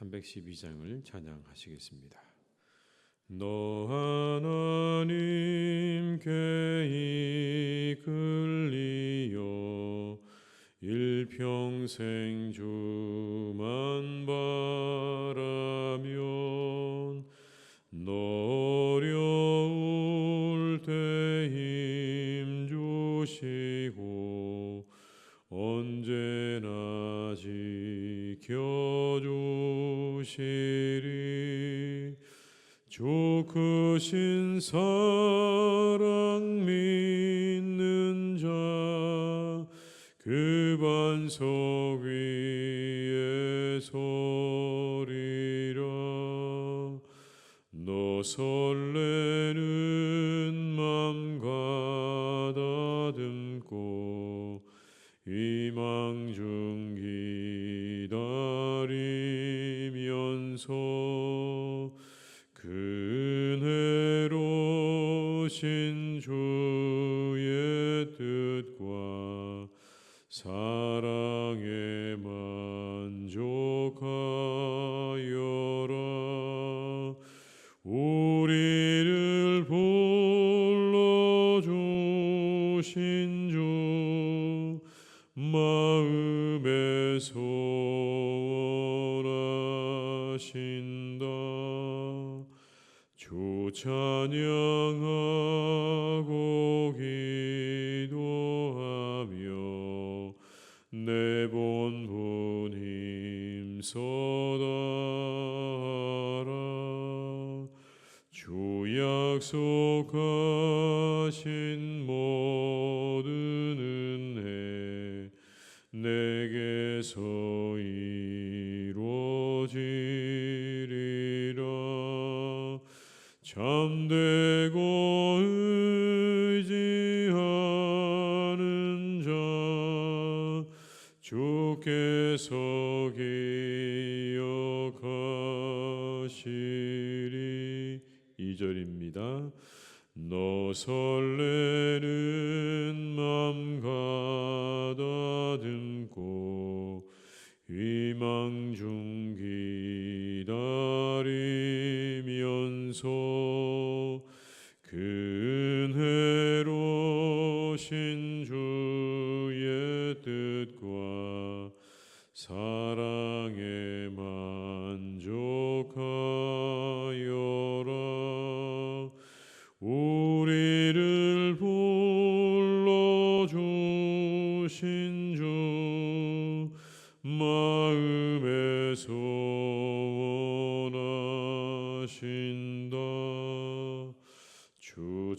312장을 찬양하시겠습니다. 너 하나님께 이끌리어 일평생 주만 바라면 너 어려울 때 힘 주시고 언제나 지 켜주시리. 주 크신 사랑 믿는 자 그 반석 위에 서리라. 너 설레는 맘 가다듬고 희망 중 기다리면서. 그은혜로신 주의 뜻과 사랑에 만족하 주 찬양하고 기도하며 내 본분 힘써다라. 주 약속하신 모든 은혜 내게서 주께서 기억하시리 2절입니다. 너 설레는 맘 가다듬고 희망 중 기다리면서 그 은혜로 신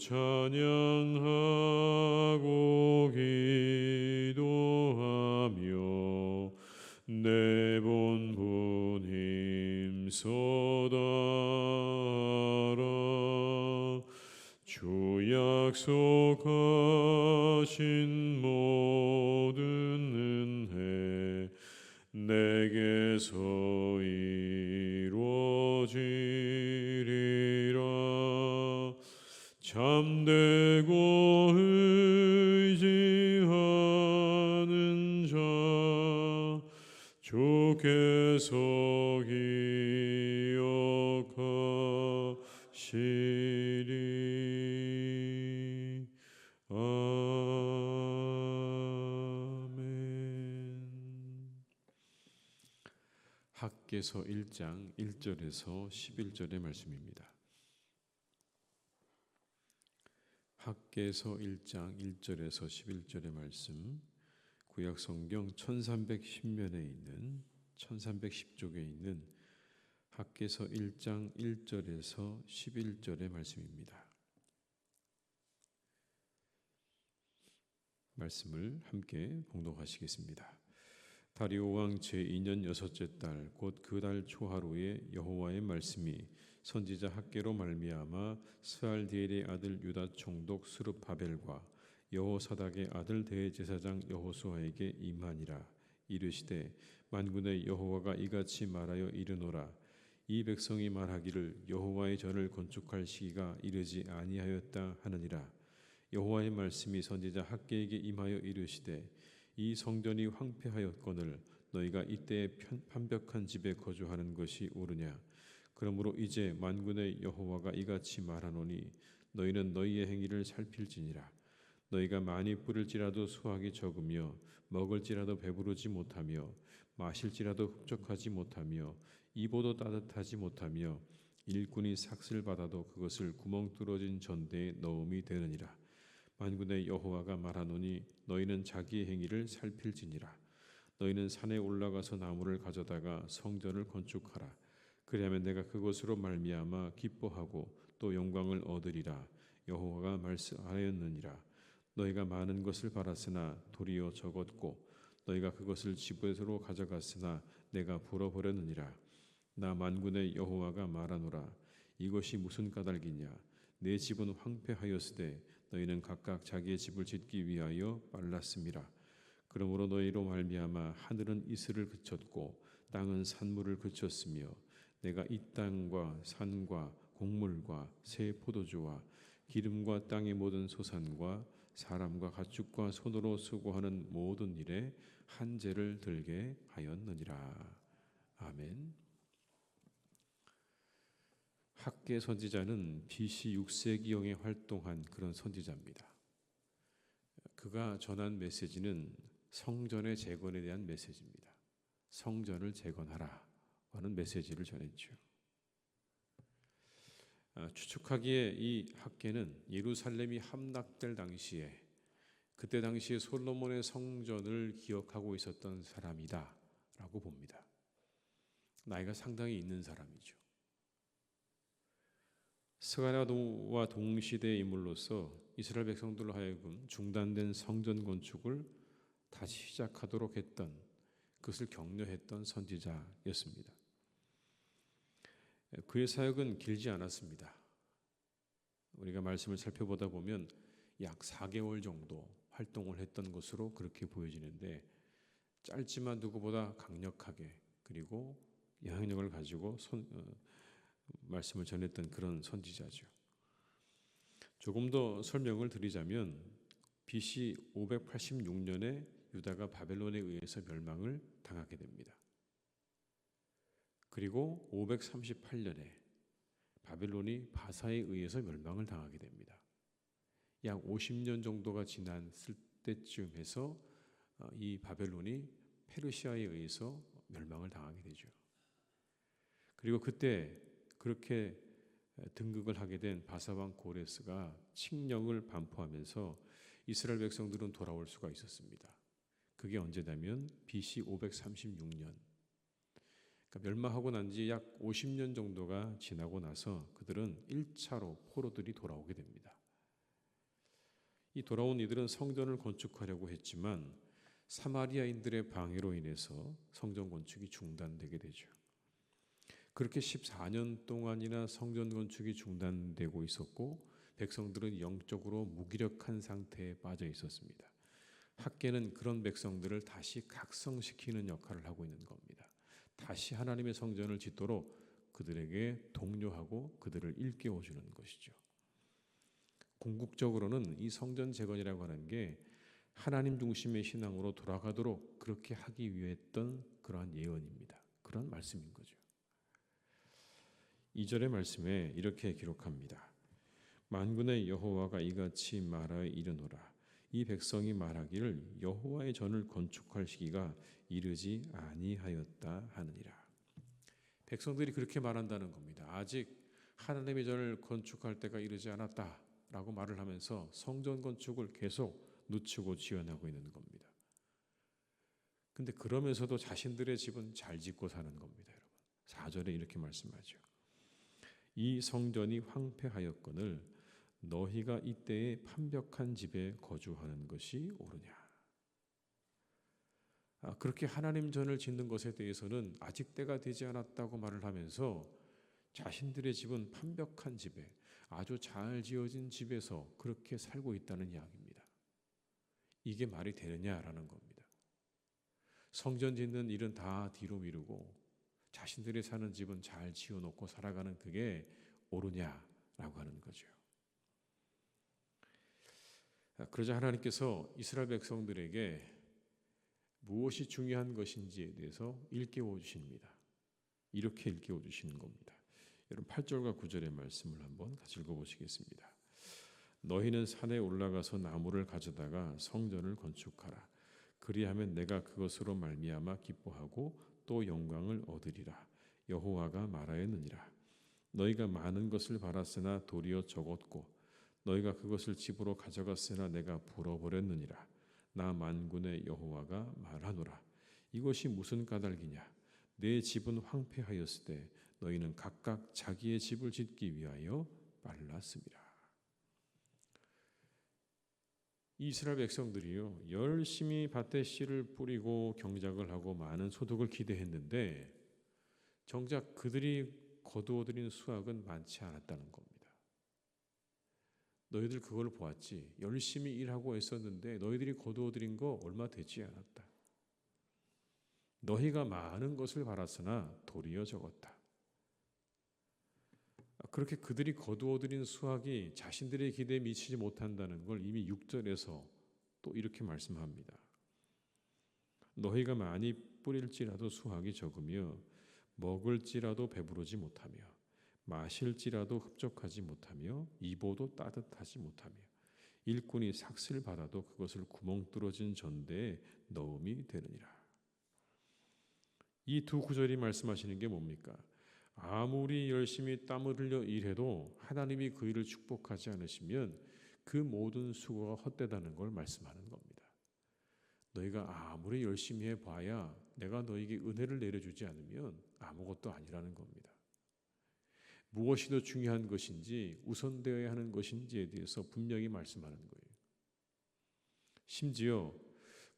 찬양하고 기도하며 내 본분 힘써다라 주 약속하신 참되고 의지하는 자 주께서 기억하시리 아멘 학계서 1장 1절에서 11절의 말씀입니다. 학계서 1장 1절에서 11절의 말씀 구약 성경 1310면에 있는 1310쪽에 있는 학계서 1장 1절에서 11절의 말씀입니다. 말씀을 함께 봉독하시겠습니다. 다리오 왕 제2년 여섯째 달 곧 그 달 초하루에 여호와의 말씀이 선지자 학계로 말미암아 스알디엘의 아들 유다 총독 스룹바벨과 여호사닥의 아들 대제사장 여호수아에게 임하니라. 이르시되 만군의 여호와가 이같이 말하여 이르노라. 이 백성이 말하기를 여호와의 전을 건축할 시기가 이르지 아니하였다 하느니라. 여호와의 말씀이 선지자 학계에게 임하여 이르시되 이 성전이 황폐하였거늘 너희가 이때에 판벽한 집에 거주하는 것이 옳으냐 그러므로 이제 만군의 여호와가 이같이 말하노니 너희는 너희의 행위를 살필지니라. 너희가 많이 뿌릴지라도 수확이 적으며 먹을지라도 배부르지 못하며 마실지라도 흡족하지 못하며 입어도 따뜻하지 못하며 일꾼이 삭슬 받아도 그것을 구멍 뚫어진 전대에 넣음이 되느니라. 만군의 여호와가 말하노니 너희는 자기의 행위를 살필지니라. 너희는 산에 올라가서 나무를 가져다가 성전을 건축하라 그리하면 내가 그것으로 말미암아 기뻐하고 또 영광을 얻으리라. 여호와가 말씀하였느니라. 너희가 많은 것을 바랐으나 도리어 적었고 너희가 그것을 집에서로 가져갔으나 내가 불어버렸느니라. 나 만군의 여호와가 말하노라. 이것이 무슨 까닭이냐? 내 집은 황폐하였으되 너희는 각각 자기의 집을 짓기 위하여 빨랐음이라 그러므로 너희로 말미암아 하늘은 이슬을 그쳤고 땅은 산물을 그쳤으며 내가 이 땅과 산과 곡물과 새 포도주와 기름과 땅의 모든 소산과 사람과 가축과 손으로 수고하는 모든 일에 한재를 들게 하였느니라. 아멘. 학계 선지자는 BC 6세기경에 활동한 그런 선지자입니다. 그가 전한 메시지는 성전의 재건에 대한 메시지입니다. 성전을 재건하라 하는 메시지를 전했죠. 아, 추측하기에 이 학계는 예루살렘이 함락될 당시에 그때 당시에 솔로몬의 성전을 기억하고 있었던 사람이다 라고 봅니다. 나이가 상당히 있는 사람이죠. 스가랴와 동시대 인물로서 이스라엘 백성들로 하여금 중단된 성전 건축을 다시 시작하도록 했던 그것을 격려했던 선지자였습니다. 그의 사역은 길지 않았습니다. 우리가 말씀을 살펴보다 보면 약 4개월 정도 활동을 했던 것으로 그렇게 보여지는데 짧지만 누구보다 강력하게 그리고 영향력을 가지고 선, 어, 말씀을 전했던 그런 선지자죠. 조금 더 설명을 드리자면 BC 586년에 유다가 바벨론에 의해서 멸망을 당하게 됩니다. 그리고 538년에 바벨론이 바사에 의해서 멸망을 당하게 됩니다. 약 50년 정도가 지났을 때쯤 해서 어, 이 바벨론이 페르시아에 의해서 멸망을 당하게 되죠. 그리고 그때 그렇게 등극을 하게 된 바사왕 고레스가 칙령을 반포하면서 이스라엘 백성들은 돌아올 수가 있었습니다. 그게 언제냐면 BC 536년 그러니까 멸망하고 난 지 약 50년 정도가 지나고 나서 그들은 1차로 포로들이 돌아오게 됩니다. 이 돌아온 이들은 성전을 건축하려고 했지만 사마리아인들의 방해로 인해서 성전 건축이 중단되게 되죠. 그렇게 14년 동안이나 성전 건축이 중단되고 있었고 백성들은 영적으로 무기력한 상태에 빠져 있었습니다. 학계는 그런 백성들을 다시 각성시키는 역할을 하고 있는 겁니다. 다시 하나님의 성전을 짓도록 그들에게 독려하고 그들을 일깨워 주는 것이죠. 궁극적으로는 이 성전 재건이라고 하는 게 하나님 중심의 신앙으로 돌아가도록 그렇게 하기 위했던 그러한 예언입니다. 그런 말씀인 거죠. 2절의 말씀에 이렇게 기록합니다. 만군의 여호와가 이같이 말하여 이르노라 이 백성이 말하기를 여호와의 전을 건축할 시기가 이르지 아니하였다 하느니라. 백성들이 그렇게 말한다는 겁니다. 아직 하나님의 전을 건축할 때가 이르지 않았다라고 말을 하면서 성전 건축을 계속 늦추고 지연하고 있는 겁니다. 근데 그러면서도 자신들의 집은 잘 짓고 사는 겁니다, 여러분. 4절에 이렇게 말씀하죠. 이 성전이 황폐하였거늘 너희가 이때에 판벽한 집에 거주하는 것이 옳으냐? 아, 그렇게 하나님 전을 짓는 것에 대해서는 아직 때가 되지 않았다고 말을 하면서 자신들의 집은 판벽한 집에 아주 잘 지어진 집에서 그렇게 살고 있다는 이야기입니다. 이게 말이 되느냐라는 겁니다. 성전 짓는 일은 다 뒤로 미루고 자신들이 사는 집은 잘 지어놓고 살아가는 그게 옳으냐라고 하는 거죠. 아, 그러자 하나님께서 이스라엘 백성들에게 무엇이 중요한 것인지에 대해서 일깨워 주십니다. 이렇게 일깨워 주시는 겁니다. 여러분 8절과 9절의 말씀을 한번 같이 읽어 보시겠습니다. 너희는 산에 올라가서 나무를 가져다가 성전을 건축하라. 그리하면 내가 그것으로 말미암아 기뻐하고 또 영광을 얻으리라. 여호와가 말하였느니라. 너희가 많은 것을 바랐으나 도리어 적었고 너희가 그것을 집으로 가져갔으나 내가 불어버렸느니라. 나 만군의 여호와가 말하노라. 이것이 무슨 까닭이냐? 내 집은 황폐하였을 때 너희는 각각 자기의 집을 짓기 위하여 빨랐습니다. 이스라엘 백성들이요 열심히 밭에 씨를 뿌리고 경작을 하고 많은 소득을 기대했는데 정작 그들이 거두어들인 수확은 많지 않았다는 겁니다. 너희들 그걸 보았지. 열심히 일하고 애썼는데 너희들이 거두어들인 거 얼마 되지 않았다. 너희가 많은 것을 바랐으나 도리어 적었다. 그렇게 그들이 거두어들인 수확이 자신들의 기대에 미치지 못한다는 걸 이미 6절에서 또 이렇게 말씀합니다. 너희가 많이 뿌릴지라도 수확이 적으며 먹을지라도 배부르지 못하며 마실지라도 흡족하지 못하며 입어도 따뜻하지 못하며 일꾼이 삭슬 받아도 그것을 구멍 뚫어진 전대에 넣음이 되느니라. 이 두 구절이 말씀하시는 게 뭡니까? 아무리 열심히 땀을 흘려 일해도 하나님이 그 일을 축복하지 않으시면 그 모든 수고가 헛되다는 걸 말씀하는 겁니다. 너희가 아무리 열심히 해봐야 내가 너에게 은혜를 내려주지 않으면 아무것도 아니라는 겁니다. 무엇이 더 중요한 것인지 우선되어야 하는 것인지에 대해서 분명히 말씀하는 거예요. 심지어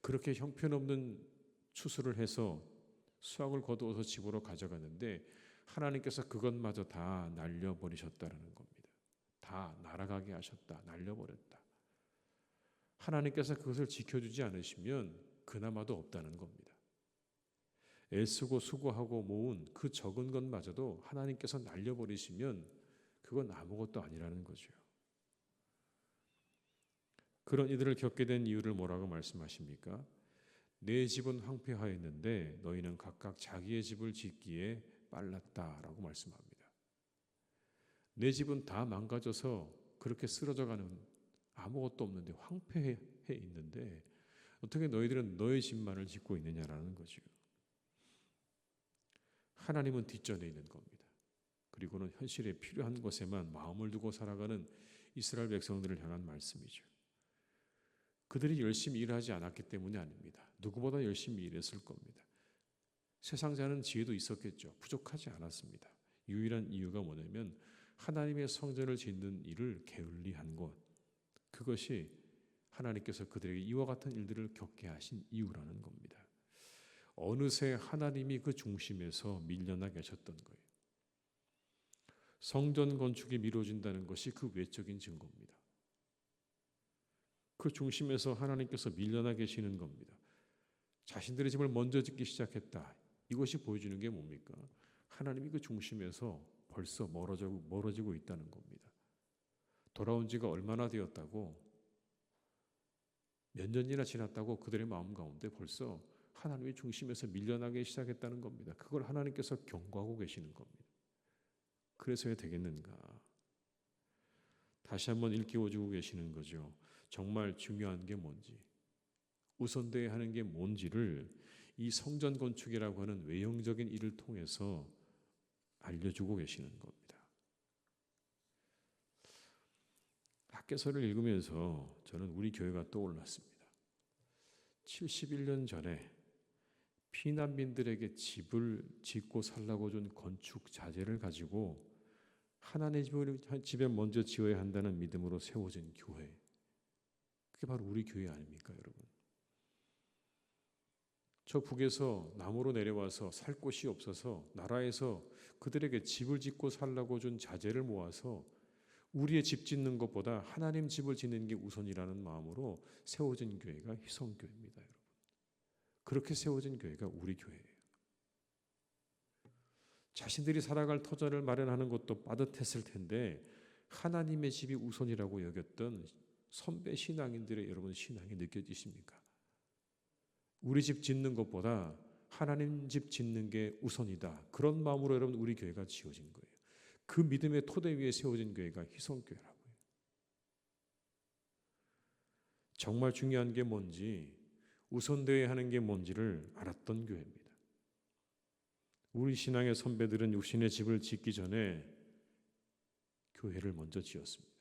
그렇게 형편없는 추수를 해서 수확을 거두어서 집으로 가져갔는데 하나님께서 그것마저 다 날려버리셨다는 겁니다. 다 날아가게 하셨다. 날려버렸다. 하나님께서 그것을 지켜주지 않으시면 그나마도 없다는 겁니다. 애쓰고 수고하고 모은 그 적은 것마저도 하나님께서 날려버리시면 그건 아무것도 아니라는 거죠. 그런 이들을 겪게 된 이유를 뭐라고 말씀하십니까? 내 집은 황폐하였는데 너희는 각각 자기의 집을 짓기에 빨랐다라고 말씀합니다. 내 집은 다 망가져서 그렇게 쓰러져가는 아무것도 없는데 황폐해 있는데 어떻게 너희들은 너의 집만을 짓고 있느냐라는 거죠. 하나님은 뒷전에 있는 겁니다. 그리고는 현실에 필요한 것에만 마음을 두고 살아가는 이스라엘 백성들을 향한 말씀이죠. 그들이 열심히 일하지 않았기 때문이 아닙니다. 누구보다 열심히 일했을 겁니다. 세상자는 지혜도 있었겠죠. 부족하지 않았습니다. 유일한 이유가 뭐냐면 하나님의 성전을 짓는 일을 게을리한 것. 그것이 하나님께서 그들에게 이와 같은 일들을 겪게 하신 이유라는 겁니다. 어느새 하나님이 그 중심에서 밀려나 계셨던 거예요. 성전 건축이 미뤄진다는 것이 그 외적인 증거입니다. 그 중심에서 하나님께서 밀려나 계시는 겁니다. 자신들의 집을 먼저 짓기 시작했다. 이것이 보여주는 게 뭡니까? 하나님이 그 중심에서 벌써 멀어지고, 멀어지고 있다는 겁니다. 돌아온 지가 얼마나 되었다고 몇 년이나 지났다고 그들의 마음 가운데 벌써 하나님의 중심에서 밀려나기 시작했다는 겁니다. 그걸 하나님께서 경고하고 계시는 겁니다. 그래서야 되겠는가? 다시 한번 일깨워주고 계시는 거죠. 정말 중요한 게 뭔지, 우선되어야 하는 게 뭔지를 이 성전 건축이라고 하는 외형적인 일을 통해서 알려주고 계시는 겁니다. 학계서를 읽으면서 저는 우리 교회가 떠올랐습니다. 71년 전에 피난민들에게 집을 짓고 살라고 준 건축 자재를 가지고 하나님의 집을 집에 먼저 지어야 한다는 믿음으로 세워진 교회. 그게 바로 우리 교회 아닙니까, 여러분? 저 북에서 남으로 내려와서 살 곳이 없어서 나라에서 그들에게 집을 짓고 살라고 준 자재를 모아서 우리의 집 짓는 것보다 하나님 집을 짓는 게 우선이라는 마음으로 세워진 교회가 희성교회입니다, 여러분. 그렇게 세워진 교회가 우리 교회예요. 자신들이 살아갈 터전을 마련하는 것도 빠듯했을 텐데 하나님의 집이 우선이라고 여겼던 선배 신앙인들의 여러분 신앙이 느껴지십니까? 우리 집 짓는 것보다 하나님 집 짓는 게 우선이다. 그런 마음으로 여러분 우리 교회가 지어진 거예요. 그 믿음의 토대 위에 세워진 교회가 희성교회라고요. 정말 중요한 게 뭔지 우선되어야 하는 게 뭔지를 알았던 교회입니다. 우리 신앙의 선배들은 육신의 집을 짓기 전에 교회를 먼저 지었습니다.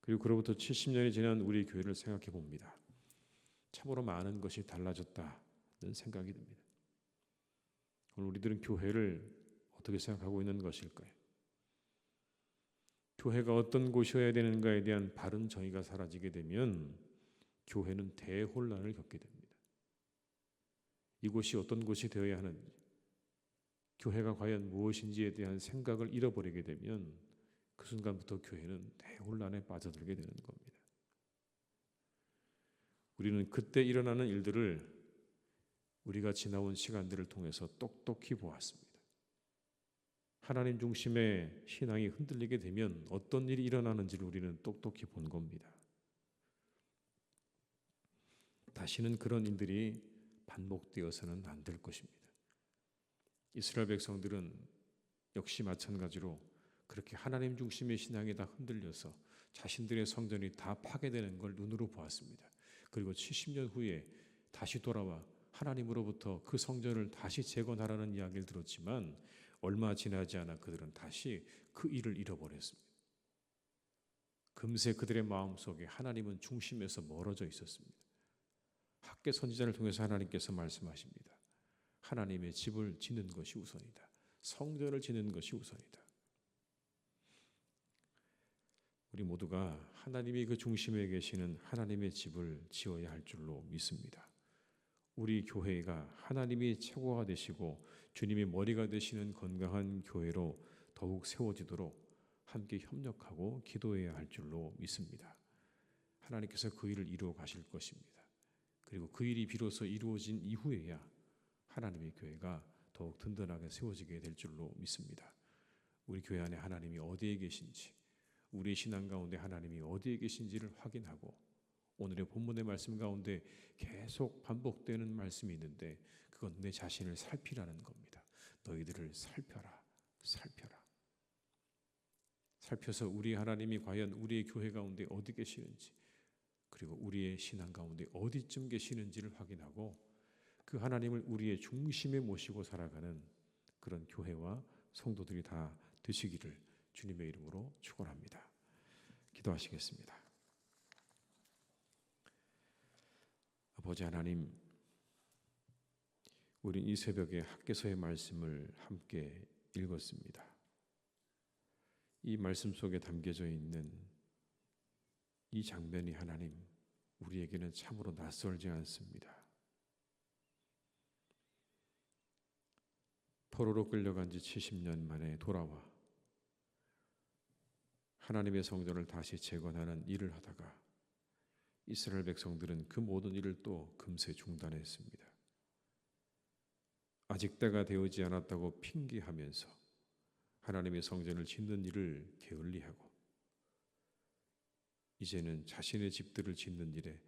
그리고 그로부터 70년이 지난 우리 교회를 생각해 봅니다. 참으로 많은 것이 달라졌다는 생각이 듭니다. 오늘 우리들은 교회를 어떻게 생각하고 있는 것일까요? 교회가 어떤 곳이어야 되는가에 대한 바른 정의가 사라지게 되면 교회는 대혼란을 겪게 됩니다. 이곳이 어떤 곳이 되어야 하는지, 교회가 과연 무엇인지에 대한 생각을 잃어버리게 되면 그 순간부터 교회는 대혼란에 빠져들게 되는 겁니다. 우리는 그때 일어나는 일들을 우리가 지나온 시간들을 통해서 똑똑히 보았습니다. 하나님 중심의 신앙이 흔들리게 되면 어떤 일이 일어나는지를 우리는 똑똑히 본 겁니다. 다시는 그런 일들이 반복되어서는 안 될 것입니다. 이스라엘 백성들은 역시 마찬가지로 그렇게 하나님 중심의 신앙이 다 흔들려서 자신들의 성전이 다 파괴되는 걸 눈으로 보았습니다. 그리고 70년 후에 다시 돌아와 하나님으로부터 그 성전을 다시 재건하라는 이야기를 들었지만 얼마 지나지 않아 그들은 다시 그 일을 잃어버렸습니다. 금세 그들의 마음속에 하나님은 중심에서 멀어져 있었습니다. 학계 선지자를 통해서 하나님께서 말씀하십니다. 하나님의 집을 짓는 것이 우선이다. 성전을 짓는 것이 우선이다. 우리 모두가 하나님이 그 중심에 계시는 하나님의 집을 지어야 할 줄로 믿습니다. 우리 교회가 하나님이 최고가 되시고 주님이 머리가 되시는 건강한 교회로 더욱 세워지도록 함께 협력하고 기도해야 할 줄로 믿습니다. 하나님께서 그 일을 이루어 가실 것입니다. 그리고 그 일이 비로소 이루어진 이후에야 하나님의 교회가 더욱 든든하게 세워지게 될 줄로 믿습니다. 우리 교회 안에 하나님이 어디에 계신지, 우리 신앙 가운데 하나님이 어디에 계신지를 확인하고 오늘의 본문의 말씀 가운데 계속 반복되는 말씀이 있는데 그건 내 자신을 살피라는 겁니다. 너희들을 살펴라, 살펴라. 살펴서 우리 하나님이 과연 우리의 교회 가운데 어디 계시는지 그리고 우리의 신앙 가운데 어디쯤 계시는지를 확인하고 그 하나님을 우리의 중심에 모시고 살아가는 그런 교회와 성도들이 다 되시기를 주님의 이름으로 축원합니다. 기도하시겠습니다. 아버지 하나님, 우리 이 새벽에 학계서의 말씀을 함께 읽었습니다. 이 말씀 속에 담겨져 있는 이 장면이 하나님, 우리에게는 참으로 낯설지 않습니다. 포로로 끌려간 지 70년 만에 돌아와 하나님의 성전을 다시 재건하는 일을 하다가 이스라엘 백성들은 그 모든 일을 또 금세 중단했습니다. 아직 때가 되어지 않았다고 핑계하면서 하나님의 성전을 짓는 일을 게을리하고 이제는 자신의 집들을 짓는 일에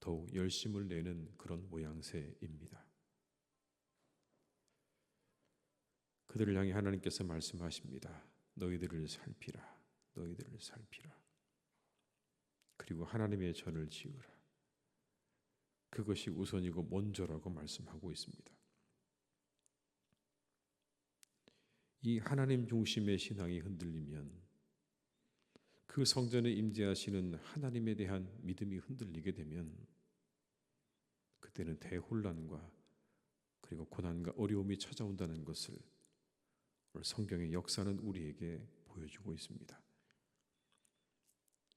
더욱 열심을 내는 그런 모양새입니다. 그들을 향해 하나님께서 말씀하십니다. 너희들을 살피라. 너희들을 살피라. 그리고 하나님의 전을 지으라. 그것이 우선이고 먼저라고 말씀하고 있습니다. 이 하나님 중심의 신앙이 흔들리면 그 성전에 임재하시는 하나님에 대한 믿음이 흔들리게 되면 그때는 대혼란과 그리고 고난과 어려움이 찾아온다는 것을 오늘 성경의 역사는 우리에게 보여주고 있습니다.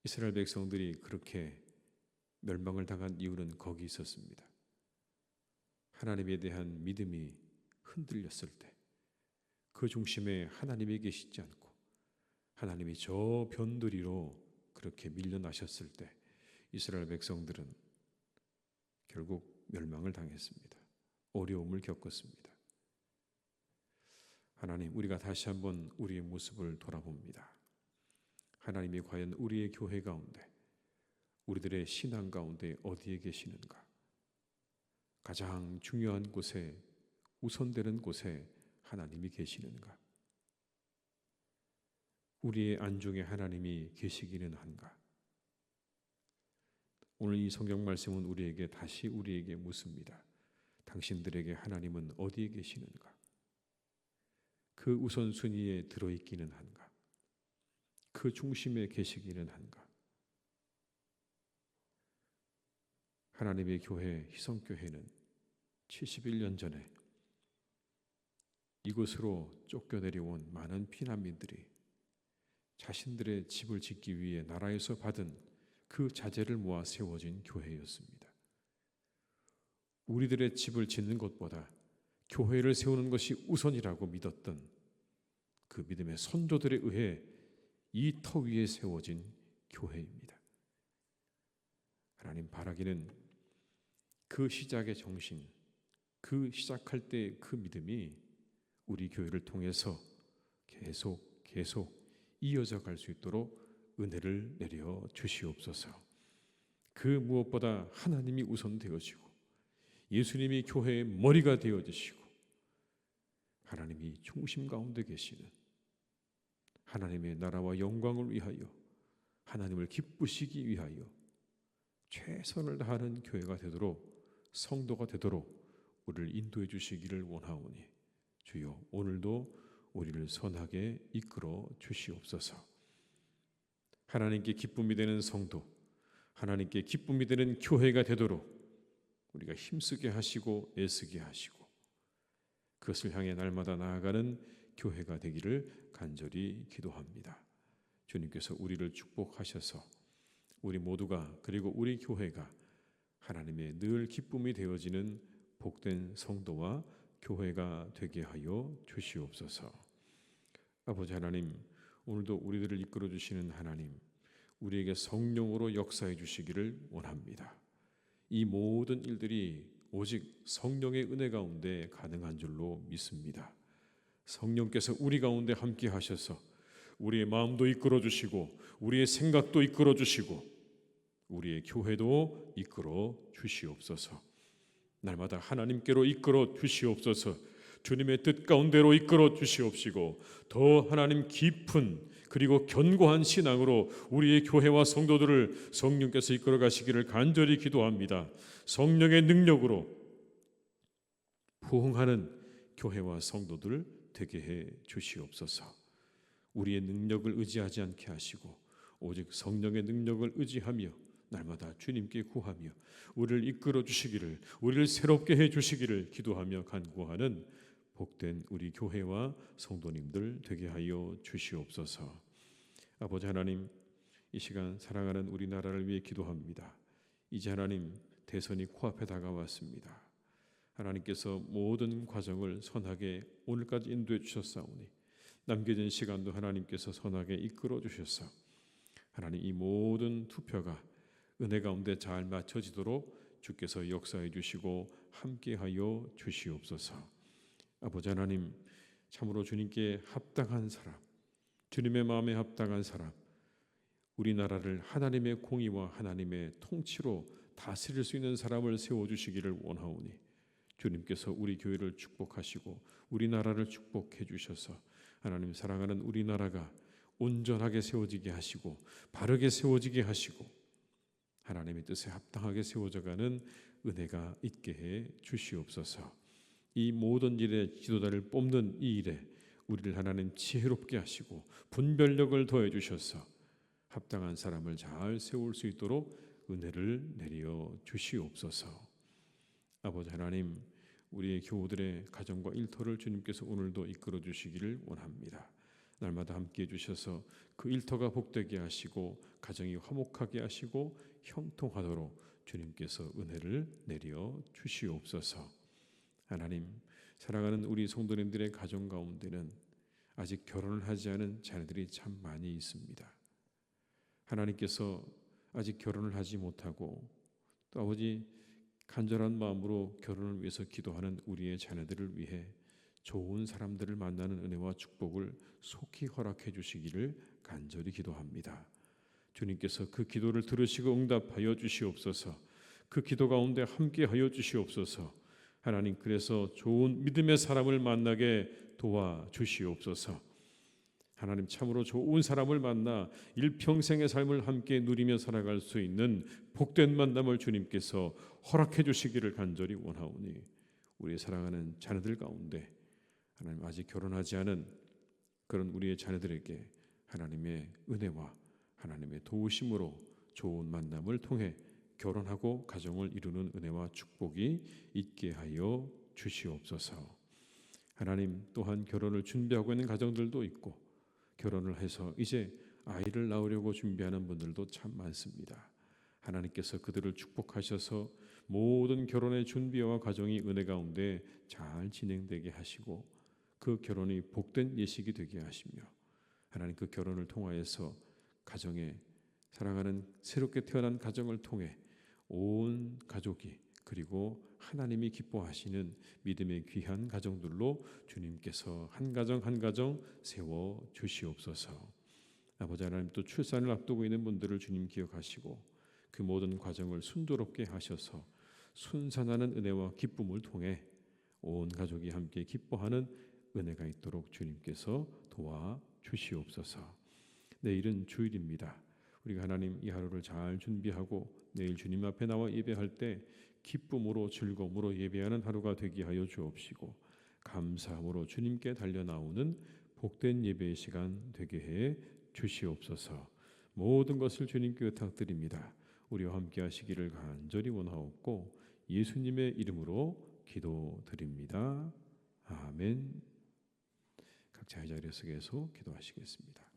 이스라엘 백성들이 그렇게 멸망을 당한 이유는 거기 있었습니다. 하나님에 대한 믿음이 흔들렸을 때 그 중심에 하나님이 계시지 않고 하나님이 저 변두리로 그렇게 밀려나셨을 때 이스라엘 백성들은 결국 멸망을 당했습니다. 어려움을 겪었습니다. 하나님, 우리가 다시 한번 우리의 모습을 돌아봅니다. 하나님이 과연 우리의 교회 가운데, 우리들의 신앙 가운데 어디에 계시는가? 가장 중요한 곳에, 우선되는 곳에 하나님이 계시는가? 우리의 안중에 하나님이 계시기는 한가? 오늘 이 성경 말씀은 우리에게 다시 우리에게 묻습니다. 당신들에게 하나님은 어디에 계시는가? 그 우선순위에 들어있기는 한가? 그 중심에 계시기는 한가? 하나님의 교회 희성교회는 71년 전에 이곳으로 쫓겨내려온 많은 피난민들이 자신들의 집을 짓기 위해 나라에서 받은 그 자재를 모아 세워진 교회였습니다. 우리들의 집을 짓는 것보다 교회를 세우는 것이 우선이라고 믿었던 그 믿음의 선조들에 의해 이 터 위에 세워진 교회입니다. 하나님 바라기는 그 시작의 정신, 그 시작할 때 그 믿음이 우리 교회를 통해서 계속 계속 이어져 갈 수 있도록 은혜를 내려 주시옵소서. 그 무엇보다 하나님이 우선 되어지고 예수님이 교회의 머리가 되어지시고 하나님이 중심 가운데 계시는 하나님의 나라와 영광을 위하여 하나님을 기쁘시기 위하여 최선을 다하는 교회가 되도록 성도가 되도록 우리를 인도해 주시기를 원하오니 주여 오늘도 우리를 선하게 이끌어 주시옵소서. 하나님께 기쁨이 되는 성도, 하나님께 기쁨이 되는 교회가 되도록 우리가 힘쓰게 하시고 애쓰게 하시고 그것을 향해 날마다 나아가는 교회가 되기를 간절히 기도합니다. 주님께서 우리를 축복하셔서 우리 모두가 그리고 우리 교회가 하나님의 늘 기쁨이 되어지는 복된 성도와 교회가 되게 하여 주시옵소서. 아버지 하나님, 오늘도 우리들을 이끌어 주시는 하나님, 우리에게 성령으로 역사해 주시기를 원합니다. 이 모든 일들이 오직 성령의 은혜 가운데 가능한 줄로 믿습니다. 성령께서 우리 가운데 함께 하셔서 우리의 마음도 이끌어 주시고 우리의 생각도 이끌어 주시고 우리의 교회도 이끌어 주시옵소서. 날마다 하나님께로 이끌어 주시옵소서. 주님의 뜻 가운데로 이끌어 주시옵시고 더 하나님 깊은 그리고 견고한 신앙으로 우리의 교회와 성도들을 성령께서 이끌어 가시기를 간절히 기도합니다. 성령의 능력으로 부흥하는 교회와 성도들 되게 해 주시옵소서. 우리의 능력을 의지하지 않게 하시고 오직 성령의 능력을 의지하며 날마다 주님께 구하며 우리를 이끌어 주시기를 우리를 새롭게 해 주시기를 기도하며 간구하는 복된 우리 교회와 성도님들 되게 하여 주시옵소서. 아버지 하나님, 이 시간 사랑하는 우리나라를 위해 기도합니다. 이제 하나님 대선이 코앞에 다가왔습니다. 하나님께서 모든 과정을 선하게 오늘까지 인도해 주셨사오니 남겨진 시간도 하나님께서 선하게 이끌어 주셔서 하나님 이 모든 투표가 은혜 가운데 잘 맞춰지도록 주께서 역사해 주시고 함께하여 주시옵소서. 아버지 하나님 참으로 주님께 합당한 사람 주님의 마음에 합당한 사람 우리나라를 하나님의 공의와 하나님의 통치로 다스릴 수 있는 사람을 세워 주시기를 원하오니 주님께서 우리 교회를 축복하시고 우리나라를 축복해 주셔서 하나님 사랑하는 우리나라가 온전하게 세워지게 하시고 바르게 세워지게 하시고 하나님의 뜻에 합당하게 세워져가는 은혜가 있게 해 주시옵소서. 이 모든 일에 지도자를 뽑는 이 일에 우리를 하나님 지혜롭게 하시고 분별력을 더해 주셔서 합당한 사람을 잘 세울 수 있도록 은혜를 내려 주시옵소서. 아버지 하나님, 우리의 교우들의 가정과 일터를 주님께서 오늘도 이끌어 주시기를 원합니다. 날마다 함께 해 주셔서 그 일터가 복되게 하시고 가정이 화목하게 하시고 형통하도록 주님께서 은혜를 내려 주시옵소서. 하나님, 사랑하는 우리 성도님들의 가정 가운데는 아직 결혼을 하지 않은 자녀들이 참 많이 있습니다. 하나님께서 아직 결혼을 하지 못하고 또 아버지 간절한 마음으로 결혼을 위해서 기도하는 우리의 자녀들을 위해 좋은 사람들을 만나는 은혜와 축복을 속히 허락해 주시기를 간절히 기도합니다. 주님께서 그 기도를 들으시고 응답하여 주시옵소서. 그 기도 가운데 함께 하여 주시옵소서. 하나님 그래서 좋은 믿음의 사람을 만나게 도와 주시옵소서. 하나님 참으로 좋은 사람을 만나 일평생의 삶을 함께 누리며 살아갈 수 있는 복된 만남을 주님께서 허락해 주시기를 간절히 원하오니 우리 사랑하는 자녀들 가운데 하나님 아직 결혼하지 않은 그런 우리의 자녀들에게 하나님의 은혜와 하나님의 도우심으로 좋은 만남을 통해 결혼하고 가정을 이루는 은혜와 축복이 있게 하여 주시옵소서. 하나님 또한 결혼을 준비하고 있는 가정들도 있고 결혼을 해서 이제 아이를 낳으려고 준비하는 분들도 참 많습니다. 하나님께서 그들을 축복하셔서 모든 결혼의 준비와 가정이 은혜 가운데 잘 진행되게 하시고 그 결혼이 복된 예식이 되게 하시며 하나님 그 결혼을 통하여서 가정에 사랑하는 새롭게 태어난 가정을 통해 온 가족이 그리고 하나님이 기뻐하시는 믿음의 귀한 가정들로 주님께서 한 가정 한 가정 세워 주시옵소서. 아버지 하나님 또 출산을 앞두고 있는 분들을 주님 기억하시고 그 모든 과정을 순조롭게 하셔서 순산하는 은혜와 기쁨을 통해 온 가족이 함께 기뻐하는 은혜가 있도록 주님께서 도와 주시옵소서. 내일은 주일입니다. 우리가 하나님 이 하루를 잘 준비하고 내일 주님 앞에 나와 예배할 때 기쁨으로 즐거움으로 예배하는 하루가 되게 하여 주옵시고 감사함으로 주님께 달려 나오는 복된 예배의 시간 되게 해 주시옵소서. 모든 것을 주님께 부탁드립니다. 우리와 함께 하시기를 간절히 원하옵고 예수님의 이름으로 기도드립니다. 아멘. 각자 자리에서 계속 기도하시겠습니다.